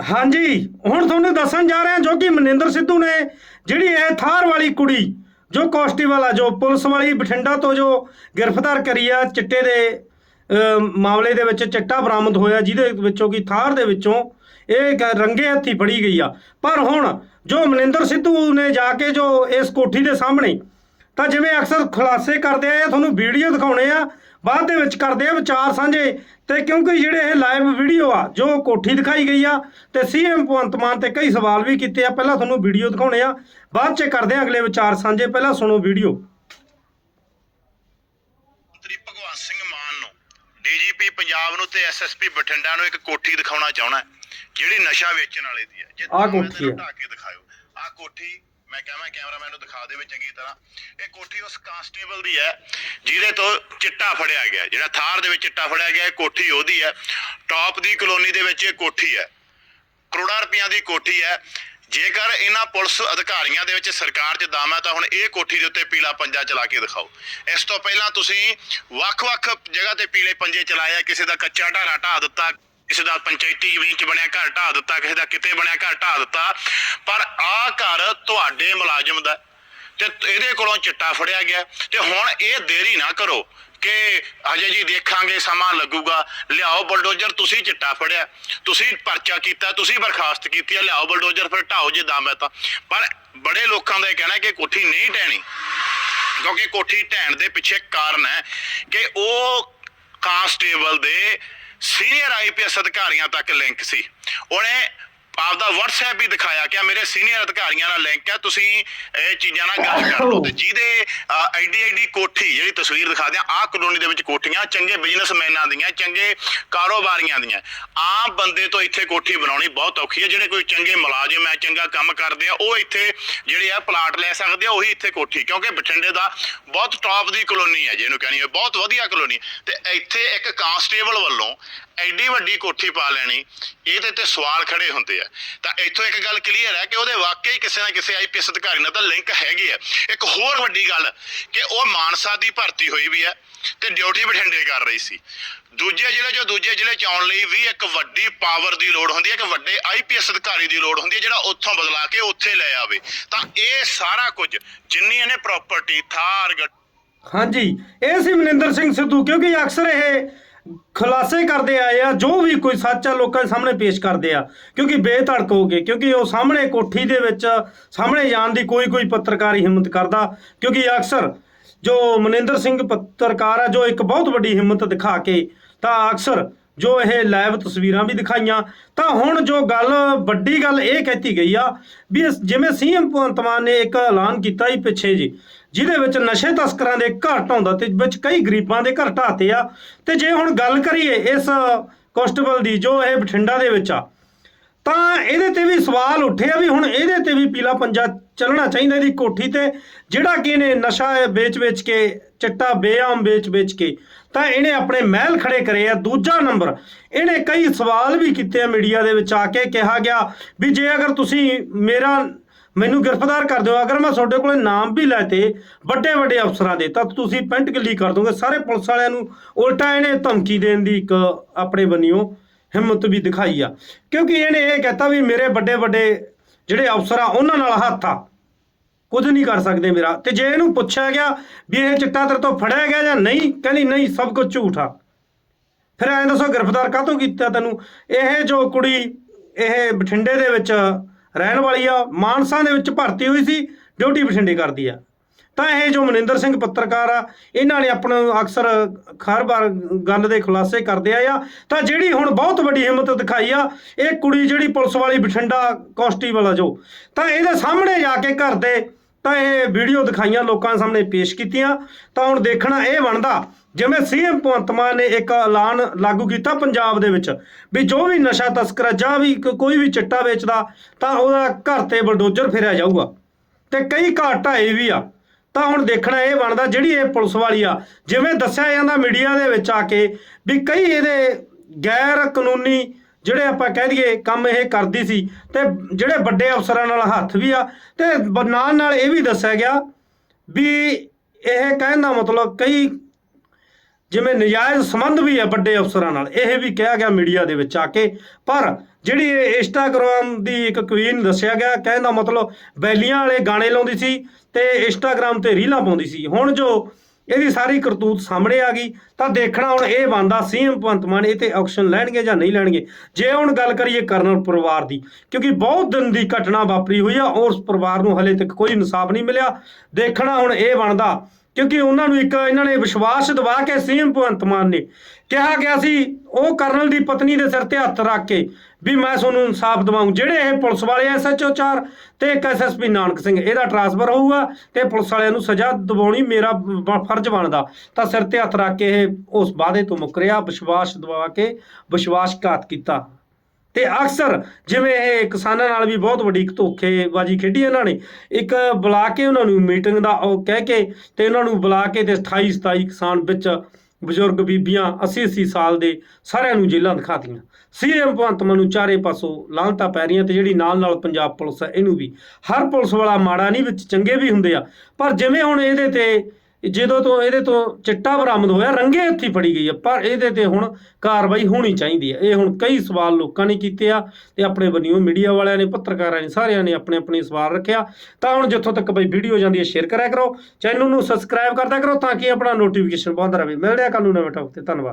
ਹਾਂਜੀ, ਹੁਣ ਤੁਹਾਨੂੰ ਦੱਸਣ ਜਾ ਰਹੇ ਹਾਂ ਜੋ ਕਿ ਮਨਿੰਦਰ ਸਿੱਧੂ ਨੇ, ਜਿਹੜੀ ਇਹ ਥਾਰ ਵਾਲੀ ਕੁੜੀ, ਜੋ ਕੋਸਟੀ ਆ ਜੋ ਪੁਲਿਸ ਵਾਲੀ ਬਠਿੰਡਾ ਤੋਂ ਜੋ ਗ੍ਰਿਫਤਾਰ ਕਰੀ ਆ ਚਿੱਟੇ ਦੇ ਮਾਮਲੇ ਦੇ ਵਿੱਚ ਚਿੱਟਾ ਬਰਾਮਦ ਹੋਇਆ, ਜਿਹਦੇ ਵਿੱਚੋਂ ਕਿ ਥਾਰ ਦੇ ਵਿੱਚੋਂ ਇਹ ਗ- ਰੰਗੇ ਹੱਥੀ ਫੜੀ ਗਈ ਆ। ਪਰ ਹੁਣ ਜੋ ਮਨਿੰਦਰ ਸਿੱਧੂ ਨੇ ਜਾ ਕੇ ਜੋ ਇਸ ਕੋਠੀ ਦੇ ਸਾਹਮਣੇ ਤਾਂ ਜਿਵੇਂ ਅਕਸਰ ਖੁਲਾਸੇ ਕਰਦੇ ਆ ਤੁਹਾਨੂੰ ਵੀਡੀਓ ਦਿਖਾਉਣੇ ਆ ਬਾਅਦ ਦੇ ਵਿੱਚ ਕਰਦੇ ਆ ਵਿਚਾਰ ਸਾਂਝੇ। ਤੇ ਕਿਉਂਕਿ ਜਿਹੜੇ ਇਹ ਲਾਈਵ ਵੀਡੀਓ ਆ ਜੋ ਕੋਠੀ ਦਿਖਾਈ ਗਈ ਆ ਤੇ ਸੀਐਮ ਭਗਵੰਤ ਮਾਨ ਤੇ ਕਈ ਸਵਾਲ ਵੀ ਕੀਤੇ ਆ ਪਹਿਲਾਂ ਤੁਹਾਨੂੰ ਵੀਡੀਓ ਦਿਖਾਉਣੇ ਆ ਬਾਅਦ ਚ ਕਰਦੇ ਆ ਅਗਲੇ ਵਿਚਾਰ ਸਾਂਝੇ ਪਹਿਲਾਂ ਸੁਣੋ ਵੀਡੀਓ। ਮੰਤਰੀ ਭਗਵੰਤ ਸਿੰਘ ਮਾਨ ਨੂੰ ਡੀਜੀਪੀ ਪੰਜਾਬ ਨੂੰ ਤੇ ਐਸਐਸਪੀ ਬਠਿੰਡਾ ਨੂੰ ਇੱਕ ਕੋਠੀ ਦਿਖਾਉਣਾ ਚਾਹਣਾ ਹੈ, ਜਿਹੜੀ ਨਸ਼ਾ ਵੇਚਣ ਵਾਲੇ ਦੀ ਹੈ। ਜੇ ਤੁਹਾਨੂੰ ਕੋਠੀ ਕੇ ਦਿਖਾਇਓ ਆਹ ਕੋਠੀ ਮੈਂ ਕਹਾਂ ਕੈਮਰਾਮੈਨ ਨੂੰ ਦਿਖਾ ਦੇਵੇ ਚੰਗੀ ਤਰ੍ਹਾਂ। ਇਹ ਕੋਠੀ ਉਸ ਕਾਂਸਟੇਬਲ ਦੀ ਹੈ, ਜਿਹਦੇ ਤੋਂ ਚਿੱਟਾ ਫੜਿਆ ਗਿਆ। ਜਿਹੜਾ ਥਾਰ ਦੇ ਵਿੱਚ ਚਿੱਟਾ ਫੜਿਆ ਗਿਆ, ਇਹ ਕੋਠੀ ਉਹਦੀ ਹੈ। ਟੌਪ ਦੀ ਕਲੋਨੀ ਦੇ ਵਿੱਚ ਇਹ ਕੋਠੀ ਹੈ। ਕਰੋੜਾਂ ਰੁਪਈਆਂ ਦੀ ਕੋਠੀ ਹੈ। ਜੇਕਰ ਇਹਨਾਂ ਪੁਲਿਸ ਅਧਿਕਾਰੀਆਂ ਦੇ ਵਿੱਚ ਸਰਕਾਰ 'ਚ ਦਮ ਹੈ, ਤਾਂ ਹੁਣ ਇਹ ਕੋਠੀ ਦੇ ਉੱਤੇ ਪੀਲਾ ਪੰਜਾ ਚਲਾ ਕੇ ਦਿਖਾਓ। ਇਸ ਤੋਂ ਪਹਿਲਾਂ ਤੁਸੀਂ ਵੱਖ-ਵੱਖ ਜਗ੍ਹਾ ਤੇ ਪੀਲੇ ਪੰਜੇ ਚਲਾਏ ਕਿਸੇ ਦਾ ਕੱਚਾ ਢਾਰਾ ਢਾਹ ਦਿੱਤਾ। ਕਿਸੇ ਦਾ ਪੰਚਾਇਤੀ ਜ਼ਮੀਨ 'ਚ ਬਣਿਆ ਘਰ ਢਾਹ ਦਿੱਤਾ, ਕਿਸੇ ਦਾ ਕਿਤੇ ਬਣਿਆ ਘਰ ਢਾਹ ਦਿੱਤਾ। ਪਰ ਆਹ ਘਰ ਤੁਹਾਡੇ ਮੁਲਾਜ਼ਮ ਦਾ ਤੇ ਇਹਦੇ ਕੋਲੋਂ ਚਿੱਟਾ ਫੜਿਆ ਗਿਆ। ਤੇ ਹੁਣ ਇਹ ਦੇਰੀ ਨਾ ਕਰੋ ਕਿ ਅਜੇ ਜੀ ਦੇਖਾਂਗੇ, ਸਮਾਂ ਲੱਗੂਗਾ। ਲਿਆਓ ਬਲਡੋਜ਼ਰ, ਤੁਸੀਂ ਚਿੱਟਾ ਫੜਿਆ। ਤੁਸੀਂ ਪਰਚਾ ਕੀਤਾ, ਤੁਸੀਂ ਬਰਖਾਸਤ ਕੀਤੀ ਹੈ ਲਿਆਓ ਬਲਡੋਜ਼ਰ, ਫਿਰ ਢਾਓ ਜੇ ਦਮ ਹੈ ਤਾਂ। ਪਰ ਬੜੇ ਲੋਕਾਂ ਦਾ ਇਹ ਕਹਿਣਾ ਕਿ ਕੋਠੀ ਨਹੀਂ ਢਹਿਣੀ ਕਿਉਂਕਿ ਕੋਠੀ ਢਹਿਣ ਦੇ ਪਿੱਛੇ ਕਾਰਨ ਹੈ ਕਿ ਉਹ ਕਾਂਸਟੇਬਲ ਦੇ ਸੀਨੀਅਰ ਆਈਪੀਐਸ ਅਧਿਕਾਰੀਆਂ ਤੱਕ ਲਿੰਕ ਸੀ। ਉਹਨੇ ਆਪਦਾ WhatsApp ਵੀ ਦਿਖਾਇਆ ਕਿ ਮੇਰੇ ਸੀਨੀਅਰ ਅਧਿਕਾਰੀਆਂ ਨਾਲ ਲਿੰਕ ਹੈ, ਤੁਸੀਂ ਇਹ ਚੀਜ਼ਾਂ ਨਾਲ ਗੱਲ ਕਰ ਲਓ। ਤੇ ਜਿਹਦੇ ਐਡੀ ਐਡੀ ਕੋਠੀ, ਜਿਹੜੀ ਤਸਵੀਰ ਦਿਖਾ ਦਿਆਂ ਆਹ ਕਲੋਨੀ ਦੇ ਵਿੱਚ ਕੋਠੀਆਂ, ਚੰਗੇ ਬਿਜ਼ਨਸਮੈਨਾਂ ਦੀਆਂ, ਚੰਗੇ ਕਾਰੋਬਾਰੀਆਂ ਦੀਆਂ। ਆਮ ਬੰਦੇ ਤੋਂ ਇੱਥੇ ਕੋਠੀ ਬਣਾਉਣੀ ਬਹੁਤ ਔਖੀ ਹੈ। ਜਿਹੜੇ ਕੋਈ ਚੰਗੇ ਮੁਲਾਜ਼ਮ ਹੈ, ਚੰਗਾ ਕੰਮ ਕਰਦੇ ਆ, ਉਹ ਇੱਥੇ ਜਿਹੜੇ ਆ ਪਲਾਟ ਲੈ ਸਕਦੇ ਆ, ਉਹੀ ਇੱਥੇ ਕੋਠੀ, ਕਿਉਂਕਿ ਬਠਿੰਡੇ ਦਾ ਬਹੁਤ ਟੌਪ ਦੀ ਕਲੋਨੀ ਹੈ, ਜਿਹਨੂੰ ਕਹਿੰਦੀ ਹੈ, ਬਹੁਤ ਵਧੀਆ ਕਲੋਨੀ। ਤੇ ਇੱਥੇ ਇੱਕ ਕਾਂਸਟੇਬਲ ਵੱਲੋਂ ਐਡੀ ਵੱਡੀ ਕੋਠੀ ਪਾ ਲੈਣੀ, ਇਹਦੇ ਤੇ ਸਵਾਲ ਖੜੇ ਹੁੰਦੇ ਆ। ਤਾਂ ਇੱਥੋਂ ਇੱਕ ਗੱਲ ਕਲੀਅਰ ਹੈ ਕਿ ਉਹਦੇ ਵਾਕਈ ਕਿਸੇ ਨਾ ਕਿਸੇ ਆਈਪੀਐਸ ਅਧਿਕਾਰੀ ਨਾਲ ਤਾਂ ਲਿੰਕ ਹੈਗੇ ਆ ਇੱਕ ਹੋਰ ਵੱਡੀ ਗੱਲ ਕਿ ਉਹ ਮਾਨਸਾ ਦੀ ਭਰਤੀ ਹੋਈ ਵੀ ਹੈ ਤੇ ਡਿਊਟੀ ਬਠਿੰਡੇ ਕਰ ਰਹੀ ਸੀ। ਦੂਜੇ ਜ਼ਿਲ੍ਹੇ ਜੋ ਦੂਜੇ ਜ਼ਿਲ੍ਹੇ ਚ ਆਉਣ ਲਈ ਵੀ ਇੱਕ ਵੱਡੀ ਪਾਵਰ ਦੀ ਲੋੜ ਹੁੰਦੀ ਹੈ ਕਿ ਵੱਡੇ ਆਈਪੀਐਸ ਅਧਿਕਾਰੀ ਦੀ ਲੋੜ ਹੁੰਦੀ ਹੈ, ਜਿਹੜਾ ਉੱਥੋਂ ਬਦਲਾ ਕੇ ਉੱਥੇ ਲੈ ਆਵੇ। ਤਾਂ ਇਹ ਸਾਰਾ ਕੁਝ ਜਿੰਨੀ ਇਹਨੇ ਪ੍ਰਾਪਰਟੀ ਥਾਰ ਹਾਂਜੀ, ਇਹ ਸੀ ਮਨਿੰਦਰ ਸਿੰਘ ਸਿੱਧੂ, ਕਿਉਂਕਿ ਅਕਸਰ ਇਹ ਖੁਲਾਸੇ ਕਰਦੇ ਆਏ ਆ, ਜੋ ਵੀ ਕੋਈ ਸੱਚ ਆ, ਲੋਕਾਂ ਦੇ ਸਾਹਮਣੇ ਪੇਸ਼ ਕਰਦੇ ਆ। ਕਿਉਂਕਿ ਬੇਧੜਕ ਹੋ ਗਏ, ਕਿਉਂਕਿ ਉਹ ਸਾਹਮਣੇ ਕੋਠੀ ਦੇ ਵਿੱਚ, ਸਾਹਮਣੇ ਜਾਣ ਦੀ ਕੋਈ ਕੋਈ ਪੱਤਰਕਾਰ ਹੀ ਹਿੰਮਤ ਕਰਦਾ। ਕਿਉਂਕਿ ਅਕਸਰ ਜੋ ਮਨਿੰਦਰ ਸਿੰਘ ਪੱਤਰਕਾਰ ਆ, ਜੋ ਇੱਕ ਬਹੁਤ ਵੱਡੀ ਹਿੰਮਤ ਦਿਖਾ ਕੇ, ਤਾਂ ਅਕਸਰ ਜੋ ਇਹ ਲਾਈਵ ਤਸਵੀਰਾਂ ਵੀ ਦਿਖਾਈਆਂ, ਤਾਂ ਹੁਣ ਜੋ ਗੱਲ, ਵੱਡੀ ਗੱਲ ਇਹ ਕਹਿਤੀ ਗਈ ਆ ਵੀ ਇਸ- ਜਿਵੇਂ ਸੀਐਮ ਭਗਵੰਤ ਮਾਨ ਨੇ ਇੱਕ ਐਲਾਨ ਕੀਤਾ ਹੀ ਪਿੱਛੇ ਜੀ, ਜਿਹਦੇ ਵਿੱਚ ਨਸ਼ੇ ਤਸਕਰਾਂ ਦੇ ਘਰ ਢਾਉਂਦਾ ਤੇ ਵਿੱਚ ਕਈ ਗਰੀਬਾਂ ਦੇ ਘਰ ਢਾਤੇ ਆ। ਤੇ ਜੇ ਹੁਣ ਗੱਲ ਕਰੀਏ ਇਸ ਕਾਂਸਟੇਬਲ ਦੀ ਜੋ ਇਹ ਬਠਿੰਡਾ ਦੇ ਵਿੱਚ ਆ ਤਾਂ ਇਹਦੇ ਤੇ ਵੀ ਸਵਾਲ ਉੱਠਿਆ ਵੀ ਹੁਣ ਇਹਦੇ ਤੇ ਵੀ ਪੀਲਾ ਪੰਜਾ ਚੱਲਣਾ ਚਾਹੀਦਾ ਇਹਦੀ ਕੋਠੀ ਤੇ, ਜਿਹੜਾ ਕਿ ਇਹਨੇ ਨਸ਼ਾ ਵੇਚ-ਵੇਚ ਕੇ, ਚਿੱਟਾ ਬੇਆਮ ਵੇਚ-ਵੇਚ ਕੇ, ਤਾਂ ਇਹਨੇ ਆਪਣੇ ਮਹਿਲ ਖੜੇ ਕਰੇ ਆ। ਦੂਜਾ ਨੰਬਰ, ਇਹਨੇ ਕਈ ਸਵਾਲ ਵੀ ਕੀਤੇ ਆ ਮੀਡੀਆ ਦੇ ਵਿੱਚ ਆ ਕੇ, ਕਿਹਾ ਗਿਆ ਵੀ ਜੇ ਅਗਰ ਤੁਸੀਂ ਮੇਰਾ, ਮੈਨੂੰ ਗ੍ਰਿਫਤਾਰ ਕਰ ਦਿਓ, ਅਗਰ ਮੈਂ ਤੁਹਾਡੇ ਕੋਲੇ ਨਾਮ ਵੀ ਲੈਤੇ ਵੱਡੇ ਵੱਡੇ ਅਫਸਰਾਂ ਦੇ, ਤਾਂ ਤੁਸੀਂ ਪੈਂਟ ਗਿੱਲੀ ਕਰ ਦੋਗੇ। ਸਾਰੇ ਪੁਲਿਸ ਵਾਲਿਆਂ ਨੂੰ ਉਲਟਾ ਇਹਨੇ ਧਮਕੀ ਦੇਣ ਦੀ ਇੱਕ ਆਪਣੇ ਬੰਨਿਓ ਹਿੰਮਤ ਵੀ ਦਿਖਾਈ ਆ। ਕਿਉਂਕਿ ਇਹਨੇ ਇਹ ਕਹਤਾ ਵੀ ਮੇਰੇ ਵੱਡੇ ਵੱਡੇ ਜਿਹੜੇ ਅਫਸਰ ਆ, ਉਹਨਾਂ ਨਾਲ ਹੱਥ ਆ। ਕੁਝ ਨਹੀਂ ਕਰ ਸਕਦੇ ਮੇਰਾ। ਤੇ ਜੇ ਇਹਨੂੰ ਪੁੱਛਿਆ ਗਿਆ ਵੀ ਇਹ ਚਿੱਟਾ ਤੇਰੇ ਤੋਂ ਫੜਿਆ ਗਿਆ ਜਾਂ ਨਹੀਂ, ਕਹਿੰਦੀ ਨਹੀਂ, ਸਭ ਕੁਝ ਝੂਠ ਆ। ਫਿਰ ਐਂ ਦੱਸੋ, ਗ੍ਰਿਫਤਾਰ ਕਾਹਤੋਂ ਕੀਤਾ ਤੈਨੂੰ? ਇਹ ਜੋ ਕੁੜੀ, ਇਹ ਬਠਿੰਡੇ ਦੇ ਵਿੱਚ ਰਹਿਣ ਵਾਲੀ ਆ, ਮਾਨਸਾ ਦੇ ਵਿੱਚ ਭਰਤੀ ਹੋਈ ਸੀ, ਡਿਊਟੀ ਬਠਿੰਡੇ ਕਰਦੀ ਆ। ਤਾਂ ਇਹ ਜੋ ਮਨਿੰਦਰ ਸਿੰਘ ਪੱਤਰਕਾਰ ਆ, ਇਹਨਾਂ ਨੇ ਆਪਣਾ ਅਕਸਰ ਹਰ ਵਾਰ ਗੱਲ ਦੇ ਖੁਲਾਸੇ ਕਰਦੇ ਆ। ਤਾਂ ਜਿਹੜੀ ਹੁਣ ਬਹੁਤ ਵੱਡੀ ਹਿੰਮਤ ਦਿਖਾਈ ਆ, ਇਹ ਕੁੜੀ ਜਿਹੜੀ ਪੁਲਿਸ ਵਾਲੀ ਬਠਿੰਡਾ ਕਾਂਸਟੇਬਲ ਆ ਜੋ। ਤਾਂ ਇਹਦੇ ਸਾਹਮਣੇ ਜਾ ਕੇ ਘਰ ਦੇ ਤਾਂ ਇਹ ਵੀਡੀਓ ਦਿਖਾਈਆਂ ਲੋਕਾਂ ਸਾਹਮਣੇ ਪੇਸ਼ ਕੀਤੀਆਂ। ਤਾਂ ਹੁਣ ਦੇਖਣਾ ਇਹ ਬਣਦਾ, ਜਿਵੇਂ ਸੀਐਮ ਭਗਵੰਤ ਮਾਨ ਨੇ ਇੱਕ ਐਲਾਨ ਲਾਗੂ ਕੀਤਾ ਪੰਜਾਬ ਦੇ ਵਿੱਚ, ਵੀ ਜੋ ਵੀ ਨਸ਼ਾ ਤਸਕਰ ਆ, ਜਾਂ ਵੀ ਕੋਈ ਵੀ ਚਿੱਟਾ ਵੇਚਦਾ, ਤਾਂ ਉਹਦਾ ਘਰ ਤੇ ਬਲਡੋਜ਼ਰ ਫੇਰਿਆ ਜਾਊਗਾ। ਤੇ ਕਈ ਘਰ ਢਾਏ ਵੀ ਆ। ਤਾਂ ਹੁਣ ਦੇਖਣਾ ਇਹ ਬਣਦਾ ਜਿਹੜੀ ਇਹ ਪੁਲਿਸ ਵਾਲੀ ਆ, ਜਿਵੇਂ ਦੱਸਿਆ ਜਾਂਦਾ ਮੀਡੀਆ ਦੇ ਵਿੱਚ ਆ ਕੇ ਵੀ ਕਈ ਇਹਦੇ ਗੈਰ ਕਾਨੂੰਨੀ ਜਿਹੜੇ ਆਪਾਂ ਕਹਿ ਦਈਏ ਕੰਮ ਇਹ ਕਰਦੀ ਸੀ ਤੇ ਜਿਹੜੇ ਵੱਡੇ ਅਫਸਰਾਂ ਨਾਲ ਹੱਥ ਵੀ ਆ ਤੇ ਬ- ਨਾਲ ਨਾਲ ਇਹ ਵੀ ਦੱਸਿਆ ਗਿਆ ਵੀ ਇਹ ਕਹਿਣ ਦਾ ਮਤਲਬ ਕਈ ਜਿਵੇਂ ਨਜਾਇਜ਼ ਸੰਬੰਧ ਵੀ ਹੈ ਵੱਡੇ ਅਫਸਰਾਂ ਨਾਲ, ਇਹ ਵੀ ਕਿਹਾ ਗਿਆ ਮੀਡੀਆ ਦੇ ਵਿੱਚ ਆ ਕੇ। ਪਰ ਜਿਹੜੀ ਇਹ ਇੰਸਟਾਗ੍ਰਾਮ ਦੀ ਇੱਕ ਕੁਈਨ ਦੱਸਿਆ ਗਿਆ, ਕਹਿਣ ਦਾ ਮਤਲਬ ਬੈਲੀਆਂ ਵਾਲੇ ਗਾਣੇ ਲਾਉਂਦੀ ਸੀ ਤੇ ਇੰਸਟਾਗ੍ਰਾਮ ਤੇ ਰੀਲਾਂ ਪਾਉਂਦੀ ਸੀ। ਹੁਣ ਜੋ ਇਹਦੀ ਸਾਰੀ ਕਰਤੂਤ ਸਾਹਮਣੇ ਆ ਗਈ, ਤਾਂ ਦੇਖਣਾ ਹੁਣ ਇਹ ਬੰਦਾ ਸੀਐਮ ਭਗਵੰਤ ਮਾਨ ਇਹ ਤੇ ਐਕਸ਼ਨ ਲੈਣਗੇ ਜਾਂ ਨਹੀਂ ਲੈਣਗੇ। ਜੇ ਹੁਣ ਗੱਲ ਕਰੀਏ ਕਰਨਲ ਪਰਿਵਾਰ ਦੀ, ਕਿਉਂਕਿ ਬਹੁਤ ਦਿਨ ਦੀ ਘਟਨਾ ਵਾਪਰੀ ਹੋਈ ਆ, ਉਸ ਪਰਿਵਾਰ ਨੂੰ ਹਲੇ ਤੱਕ ਕੋਈ ਇਨਸਾਫ ਨਹੀਂ ਮਿਲਿਆ। ਦੇਖਣਾ ਹੁਣ ਇਹ ਬਣਦਾ ਕਿਉਂਕਿ ਉਹਨਾਂ ਨੂੰ ਇੱਕ ਇਹਨਾਂ ਨੇ ਵਿਸ਼ਵਾਸ ਦਿਵਾ ਕੇ ਸੀਐਮ ਭਗਵੰਤ ਮਾਨ ਨੇ ਕਿਹਾ ਗਿਆ ਸੀ, ਉਹ ਕਰਨਲ ਦੀ ਪਤਨੀ ਦੇ ਸਿਰ ਤੇ ਹੱਥ ਰੱਖ ਕੇ ਵੀ ਮੈਂ ਤੁਹਾਨੂੰ ਇਨਸਾਫ ਦਿਵਾਉਂ ਜਿਹੜੇ ਇਹ ਪੁਲਿਸ ਵਾਲੇ ਐਸਐਚਓ 4 ਤੇ ਇੱਕ ਐਸਐਸਪੀ ਨਾਨਕ ਸਿੰਘ, ਇਹਦਾ ਟਰਾਂਸਫਰ ਹੋਊਗਾ ਤੇ ਪੁਲਿਸ ਵਾਲਿਆਂ ਨੂੰ ਸਜ਼ਾ ਦਿਵਾਉਣੀ ਮੇਰਾ ਫਰਜ਼ ਬਣਦਾ। ਤਾਂ ਸਿਰ ਤੇ ਹੱਥ ਰੱਖ ਕੇ ਇਹ ਉਸ ਵਾਅਦੇ ਤੋਂ ਮੁੱਕਰਿਆ ਵਿਸ਼ਵਾਸ ਦਿਵਾ ਕੇ ਵਿਸ਼ਵਾਸਘਾਤ ਕੀਤਾ। ਤੇ ਅਕਸਰ ਜਿਵੇਂ ਇਹ ਕਿਸਾਨਾਂ ਨਾਲ ਵੀ ਬਹੁਤ ਵੱਡੀ ਧੋਖੇਬਾਜ਼ੀ ਖੇਡੀ ਇਹਨਾਂ ਨੇ, ਇੱਕ ਬੁਲਾ ਕੇ ਉਹਨਾਂ ਨੂੰ ਮੀਟਿੰਗ ਦਾ ਉਹ ਕਹਿ ਕੇ ਤੇ ਉਹਨਾਂ ਨੂੰ ਬੁਲਾ ਕੇ ਤੇ 28 27 ਕਿਸਾਨ ਵਿੱਚ ਬਜ਼ੁਰਗ ਬੀਬੀਆਂ 80 80 ਸਾਲ ਦੇ ਸਾਰਿਆਂ ਨੂੰ ਜੇਲ੍ਹਾਂ ਦਿਖਾਤੀਆਂ। ਸੀਐਮ ਭਗਵੰਤ ਮਾਨ ਨੂੰ ਚਾਰੇ ਪਾਸੋਂ ਲਾਂਤਾ ਪੈ ਰਹੀਆਂ ਤੇ ਜਿਹੜੀ ਨਾਲ ਨਾਲ ਪੰਜਾਬ ਪੁਲਿਸ ਹੈ, ਇਹਨੂੰ ਵੀ। ਹਰ ਪੁਲਿਸ ਵਾਲਾ ਮਾੜਾ ਨਹੀਂ, ਵਿੱਚ ਚੰਗੇ ਵੀ ਹੁੰਦੇ ਆ, ਪਰ ਜਿਵੇਂ ਹੁਣ ਇਹਦੇ ਤੇ ਜਦੋਂ ਤੋਂ ਇਹਦੇ ਤੋਂ ਚਿੱਟਾ ਬਰਾਮਦ ਹੋਇਆ, ਰੰਗੇ ਹੱਥੀ ਫੜੀ ਗਈ ਹੈ ਪਰ ਇਹਦੇ ਤੇ ਹੁਣ ਕਾਰਵਾਈ ਹੋਣੀ ਚਾਹੀਦੀ ਹੈ ਇਹ ਹੁਣ ਕਈ ਸਵਾਲ ਲੋਕਾਂ ਨੇ ਕੀਤੇ ਆ ਤੇ ਆਪਣੇ ਬੰਨਿਓ ਮੀਡੀਆ ਵਾਲਿਆਂ ਨੇ, ਪੱਤਰਕਾਰਾਂ ਨੇ, ਸਾਰਿਆਂ ਨੇ ਆਪਣੇ ਆਪਣੇ ਸਵਾਲ ਰੱਖਿਆ ਤਾਂ ਹੁਣ ਜਿੱਥੋਂ ਤੱਕ ਬਈ ਵੀਡੀਓ ਜਾਂਦੀ ਹੈ ਸ਼ੇਅਰ ਕਰਿਆ ਕਰੋ, ਚੈਨਲ ਨੂੰ ਸਬਸਕ੍ਰਾਈਬ ਕਰਦਿਆ ਕਰੋ ਤਾਂ ਕਿ ਆਪਣਾ ਨੋਟੀਫਿਕੇਸ਼ਨ ਪਹੁੰਚਦਾ ਰਹੇ। ਮਿਲਦੇ ਆ ਕੱਲ ਨੂੰ ਨਵੇਂ ਟੌਪ ਤੇ। ਧੰਨਵਾਦ।